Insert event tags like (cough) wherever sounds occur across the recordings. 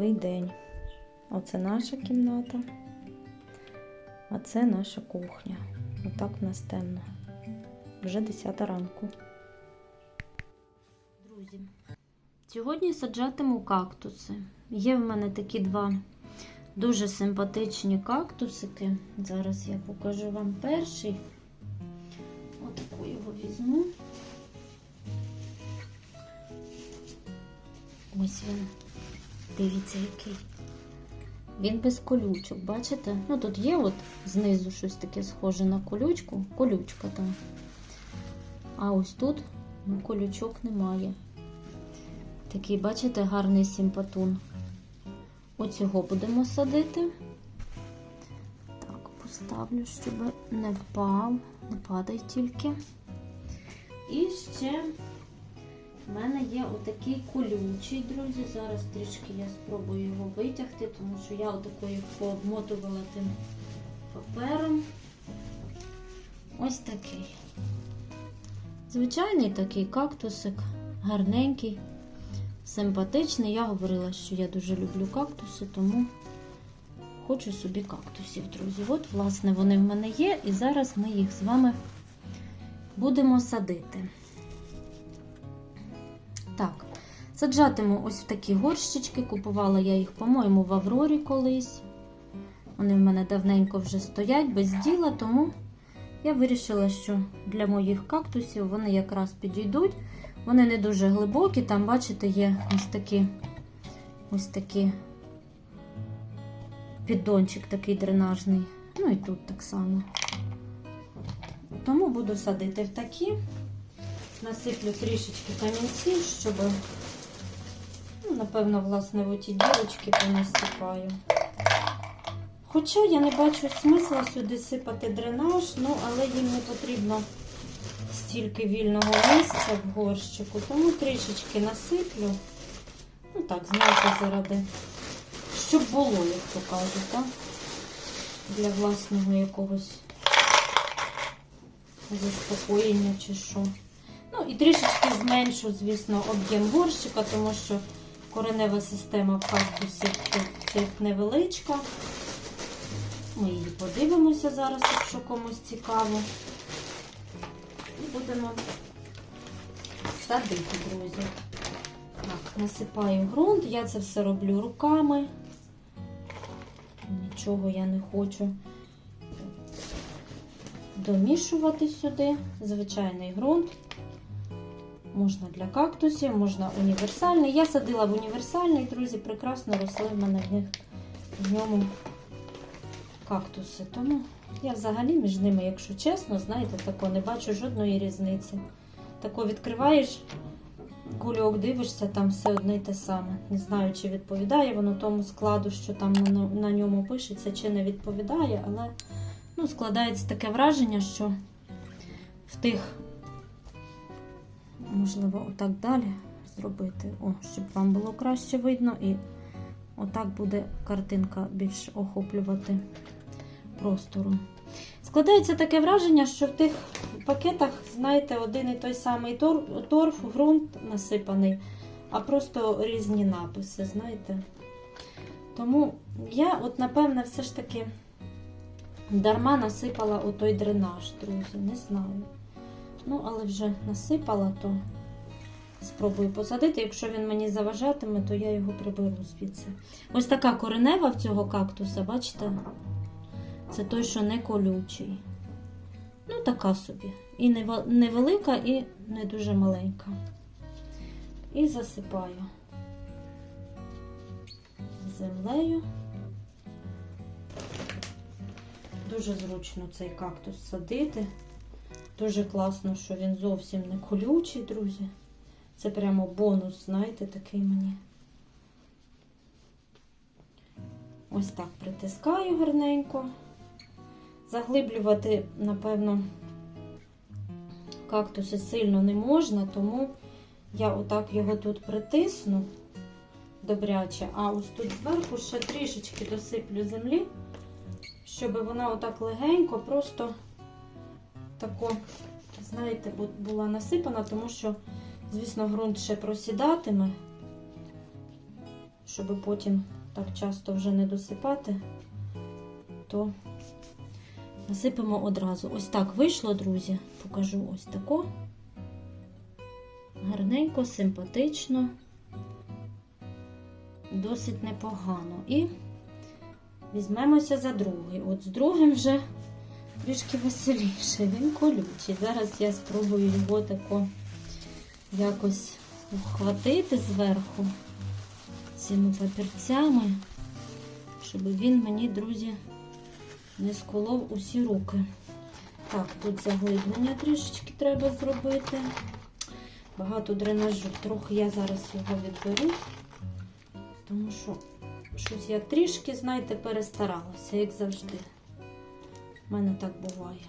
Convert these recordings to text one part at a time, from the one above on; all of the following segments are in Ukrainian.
новий день. Оце наша кімната, а це наша кухня. Отак в нас темно. Вже 10 ранку. Друзі, сьогодні саджатиму кактуси. Є в мене такі два дуже симпатичні кактусики. Зараз я покажу вам перший. Отаку його візьму. Ось він. Дивіться, який. Він без колючок, бачите? Ну тут є от знизу щось таке схоже на колючку. Колючка там. А ось тут ну, колючок немає. Такий, бачите, гарний симпатун. Оцього будемо садити. Так, поставлю, щоб не впав, не падай тільки. І ще в мене є отакий колючий, друзі. Зараз трішки я спробую його витягти, тому що я отакою пообмотувала тим папером. Ось такий. Звичайний такий кактусик, гарненький, симпатичний. Я говорила, що я дуже люблю кактуси, тому хочу собі кактусів, друзі. От, власне, вони в мене є, і зараз ми їх з вами будемо садити. Так, саджатиму ось в такі горщички. Купувала я їх, по-моєму, в Аврорі колись. Вони в мене давненько вже стоять без діла, тому я вирішила, що для моїх кактусів вони якраз підійдуть. Вони не дуже глибокі, там, бачите, є ось такі ось такі піддончик такий дренажний. Ну і тут так само. Тому буду садити в такі. Насиплю трішечки камінців, щоб, ну, напевно, власне, в оті дірочки понасипаю. Хоча я не бачу смисла сюди сипати дренаж, ну, але їм не потрібно стільки вільного місця в горщику, тому трішечки насиплю. Ну так, знаєте, заради, щоб було, як то кажуть, так? для власного якогось заспокоєння чи що. Ну і трішечки зменшу, звісно, об'єм горщика, тому що коренева система в кактусів цих невеличка. Ми її подивимося зараз, якщо комусь цікаво. І будемо садити, друзі. Так, насипаю ґрунт, я це все роблю руками. Нічого я не хочу домішувати сюди. Звичайний ґрунт. Можна для кактусів, можна універсальний. Я садила в універсальний, друзі, прекрасно росли в мене в, них, в ньому кактуси. Тому я взагалі між ними, якщо чесно, знаєте, тако не бачу жодної різниці. Тако відкриваєш кульок, дивишся, там все одне й те саме. Не знаю, чи відповідає воно тому складу, що там на, ньому пишеться, чи не відповідає, але ну, складається таке враження, що в тих можливо, отак далі зробити, О, щоб вам було краще видно, і отак буде картинка більш охоплювати простору. Складається таке враження, що в тих пакетах, знаєте, один і той самий торф, ґрунт насипаний, а просто різні написи, знаєте. Тому я, от, напевне, все ж таки дарма насипала отой дренаж, друзі, не знаю. Ну, але вже насипала, то спробую посадити. Якщо він мені заважатиме, то я його приберу звідси. Ось така коренева в цього кактуса, бачите? Це той, що не колючий. Ну, така собі. І невелика, і не дуже маленька. І засипаю землею. Дуже зручно цей кактус садити. Дуже класно, що він зовсім не колючий, друзі. Це прямо бонус, знаєте, такий мені. Ось так притискаю гарненько. Заглиблювати, напевно, кактуси сильно не можна, тому я отак його тут притисну добряче, а ось тут зверху ще трішечки досиплю землі, щоб вона отак легенько, просто тако, знаєте, була насипана, тому що, звісно, ґрунт ще просідатиме, щоб потім так часто вже не досипати, то насипемо одразу. Ось так вийшло, друзі. Покажу ось тако. Гарненько, симпатично, досить непогано. І візьмемося за другий. От з другим вже трішки веселіше. Він колючий. Зараз я спробую його тако якось вхватити зверху цими папірцями, щоб він мені, друзі, не сколов усі руки. Так, тут заглиблення трішечки треба зробити. Багато дренажу. Трохи я зараз його відберу, тому що щось я трішки, знаєте, перестаралася, як завжди. У мене так буває.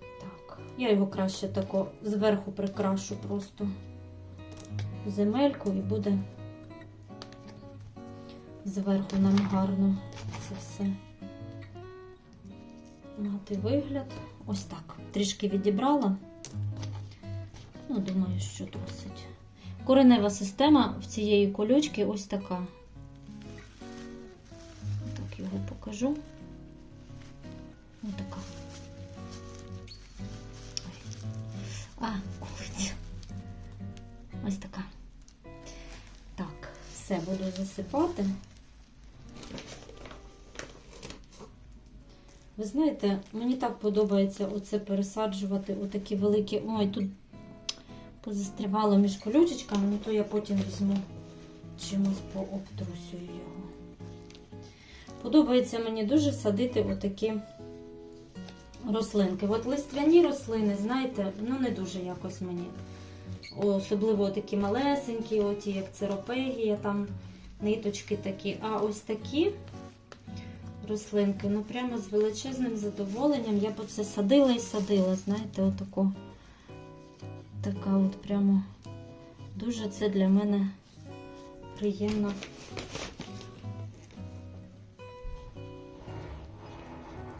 Так, я його краще тако зверху прикрашу просто земельку і буде зверху нам гарно це все мати вигляд. Ось так. Трішки відібрала. Ну, думаю, що досить. Коренева система в цієї колючки ось така. Так його покажу. Буду засипати. Ви знаєте, мені так подобається оце пересаджувати отакі великі. Ой, тут позастрівало між колючечками, ну то я потім візьму чимось пообтрусюю його. Подобається мені дуже садити отакі рослинки. От листвяні рослини, знаєте, ну не дуже якось мені. Особливо такі малесенькі, оті, як церопегія, там ниточки такі. А ось такі рослинки, ну прямо з величезним задоволенням. Я б оце садила і садила, знаєте, отако. Така от прямо дуже це для мене приємно.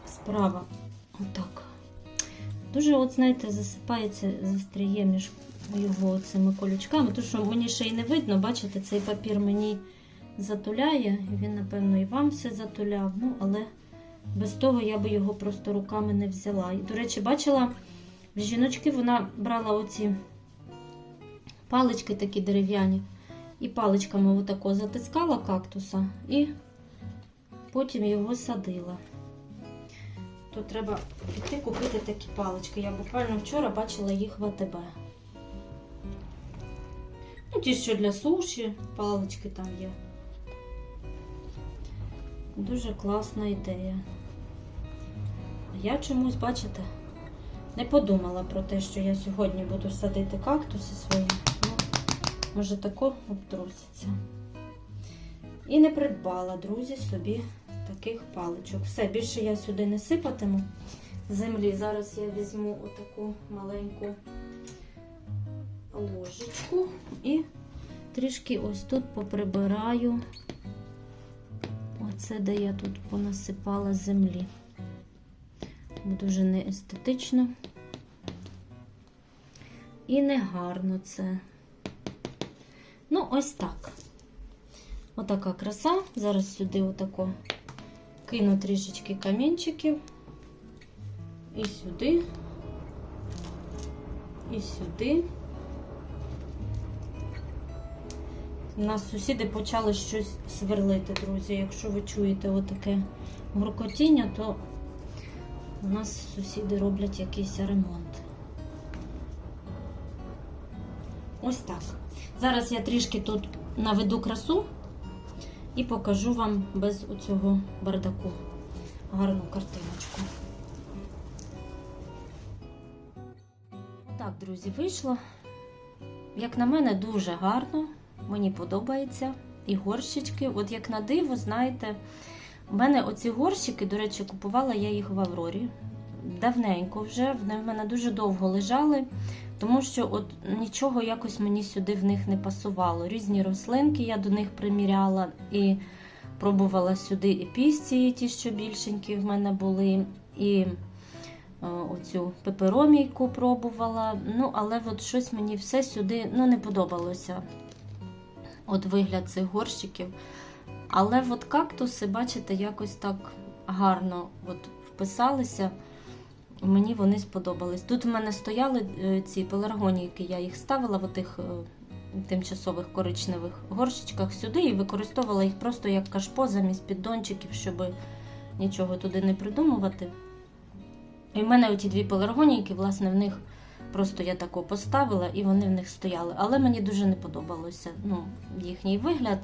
Справа. Отак. Дуже, от, знаєте, засипається, застріє між його цими колючками. Тому що мені ще й не видно, бачите, цей папір мені затуляє. Він, напевно, і вам все затуляв. Ну, але без того я би його просто руками не взяла. І, до речі, бачила, в жіночки вона брала оці палички такі дерев'яні. І паличками отако затискала кактуса і потім його садила. То треба піти купити такі палички. Я буквально вчора бачила їх в АТБ. Ну, ті, що для суші, палички там є. Дуже класна ідея. Я чомусь, бачите, не подумала про те, що я сьогодні буду садити кактуси свої. Ну, може, тако обтруситься. І не придбала, друзі, собі таких паличок. Все, більше я сюди не сипатиму землі. Зараз я візьму отаку маленьку ложечку і трішки ось тут поприбираю. Оце, де я тут понасипала землі. Дуже неестетично. І негарно це. Ну, ось так. Отака краса. Зараз сюди отако кину трішечки камінчиків. І сюди, і сюди. У нас сусіди почали щось сверлити, друзі. Якщо ви чуєте отаке гуркотіння, то у нас сусіди роблять якийсь ремонт. Ось так. Зараз я трішки тут наведу красу і покажу вам без оцього бардаку гарну картиночку. Так, друзі, вийшло. Як на мене, дуже гарно. Мені подобається. І горщички. От як на диво, знаєте, у мене оці горщики, до речі, купувала я їх в Аврорі. Давненько вже, вони в мене дуже довго лежали, тому що от нічого якось мені сюди в них не пасувало. Різні рослинки я до них приміряла і пробувала сюди і пісці, ті, що більшенькі в мене були, і о, оцю пеперомійку пробувала. Ну, але от щось мені все сюди ну, не подобалося. От вигляд цих горщиків. Але от кактуси, бачите, якось так гарно от вписалися. Мені вони сподобались. Тут в мене стояли е, ці пеларгоніки, я їх ставила в тих тимчасових коричневих горщичках сюди і використовувала їх просто як кашпо замість піддончиків, щоб нічого туди не придумувати. І в мене оті дві пеларгонійки, власне, в них просто я тако поставила і вони в них стояли. Але мені дуже не подобалося ну, їхній вигляд.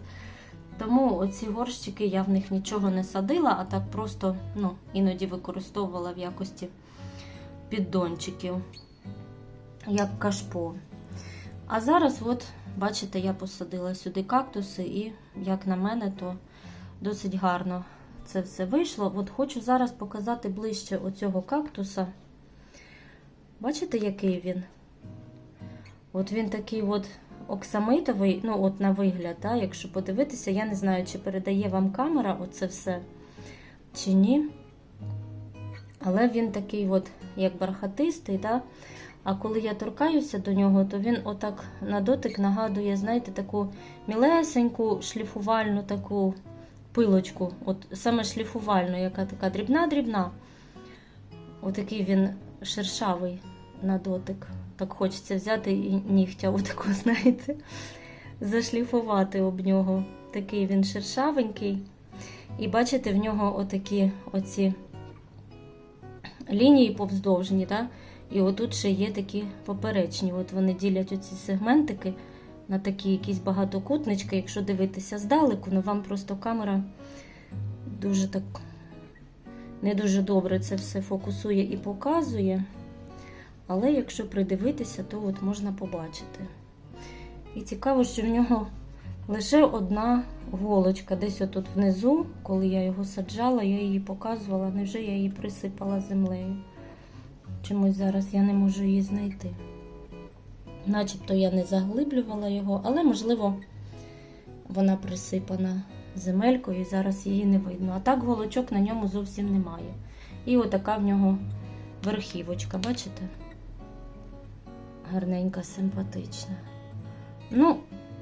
Тому оці горщики я в них нічого не садила, а так просто ну, іноді використовувала в якості піддончиків, як кашпо. А зараз, от, бачите, я посадила сюди кактуси, і, як на мене, то досить гарно це все вийшло. От хочу зараз показати ближче оцього кактуса. Бачите, який він? От він такий от оксамитовий, ну, от на вигляд, да, якщо подивитися, я не знаю, чи передає вам камера оце все, чи ні. Але він такий, от, як бархатистий, да? а коли я торкаюся до нього, то він отак на дотик нагадує, знаєте, таку мілесеньку шліфувальну таку пилочку, от саме шліфувальну, яка така дрібна-дрібна. Отакий він шершавий на дотик. Так хочеться взяти і нігтя, отаку, (laughs) знаєте, зашліфувати об нього. Такий він шершавенький. І бачите, в нього отакі оці лінії повздовжні. Да? І отут ще є такі поперечні. От вони ділять оці сегментики на такі якісь багатокутнички. Якщо дивитися здалеку, ну вам просто камера дуже так не дуже добре це все фокусує і показує. Але якщо придивитися, то от можна побачити. І цікаво, що в нього лише одна голочка. Десь отут внизу, коли я його саджала, я її показувала, невже я її присипала землею. Чомусь зараз я не можу її знайти. Начебто я не заглиблювала його, але, можливо, вона присипана земелькою і зараз її не видно. А так голочок на ньому зовсім немає. І отака в нього верхівочка, бачите? Гарненька, симпатична. Ну,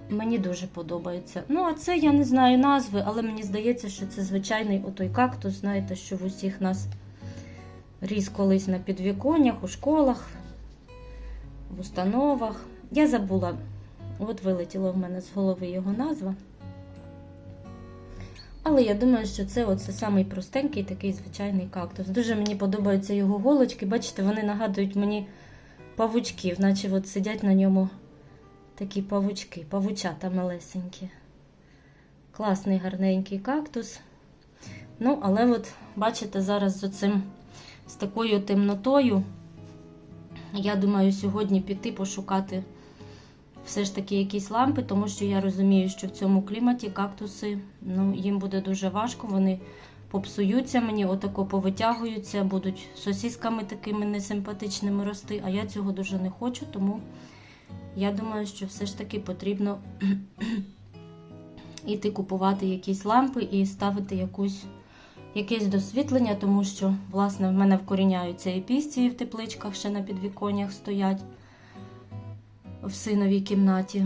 мені дуже подобається. Ну, а це я не знаю назви, але мені здається, що це звичайний отой кактус, знаєте, що в усіх нас ріс колись на підвіконнях, у школах, в установах. Я забула, от вилетіло в мене з голови його назва. Але я думаю, що це оце самий простенький такий звичайний кактус. Дуже мені подобаються його голочки. Бачите, вони нагадують мені павучків, наче от сидять на ньому такі павучки, павучата малесенькі. Класний гарненький кактус. Ну, але от, бачите, зараз з оцим, з такою темнотою, я думаю, сьогодні піти пошукати все ж таки якісь лампи, тому що я розумію, що в цьому кліматі кактуси, ну, їм буде дуже важко, вони попсуються мені, отако повитягуються, будуть сосісками такими несимпатичними рости, а я цього дуже не хочу, тому я думаю, що все ж таки потрібно (clears throat) іти купувати якісь лампи і ставити якусь, якесь досвітлення, тому що, власне, в мене вкоріняються і пісці в тепличках ще на підвіконнях стоять в синовій кімнаті.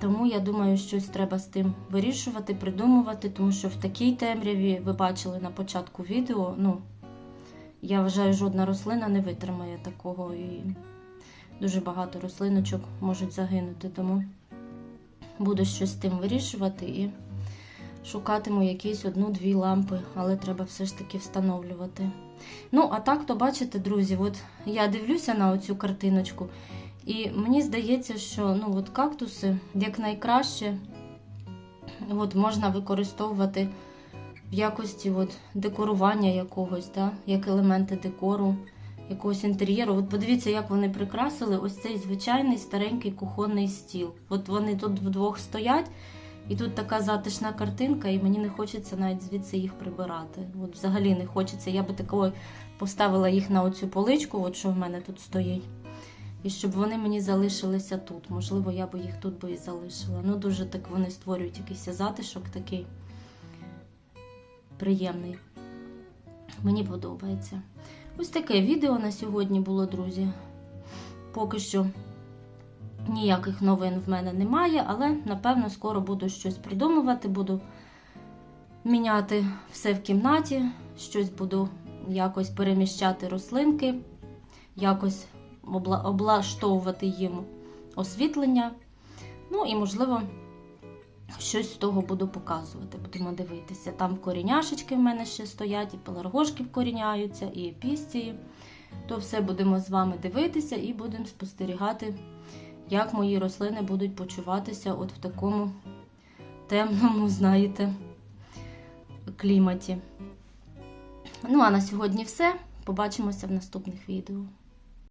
Тому я думаю, щось треба з тим вирішувати, придумувати, тому що в такій темряві ви бачили на початку відео. Ну, я вважаю, жодна рослина не витримає такого, і дуже багато рослиночок можуть загинути. Тому буду щось з тим вирішувати і шукатиму якісь одну-дві лампи, але треба все ж таки встановлювати. Ну, а так, то бачите, друзі, от я дивлюся на оцю картиночку. І мені здається, що ну, от кактуси якнайкраще от, можна використовувати в якості от, декорування якогось, да? як елементи декору, якогось інтер'єру. От подивіться, як вони прикрасили ось цей звичайний старенький кухонний стіл. От вони тут вдвох стоять, і тут така затишна картинка, і мені не хочеться навіть звідси їх прибирати. От Взагалі не хочеться. Я би такою поставила їх на оцю поличку, от що в мене тут стоїть. І щоб вони мені залишилися тут. Можливо, я би їх тут би і залишила. Ну, дуже так вони створюють якийсь затишок такий приємний. Мені подобається. Ось таке відео на сьогодні було, друзі. Поки що Ніяких новин в мене немає, але напевно скоро буду щось придумувати, буду міняти все в кімнаті, щось буду якось переміщати рослинки, якось облаштовувати їм освітлення. Ну і, можливо, щось з того буду показувати. Будемо дивитися. Там коріняшечки в мене ще стоять, і пеларгошки вкоріняються, і епістії. То все будемо з вами дивитися і будемо спостерігати, як мої рослини будуть почуватися от в такому темному, знаєте, кліматі. Ну а на сьогодні все. Побачимося в наступних відео.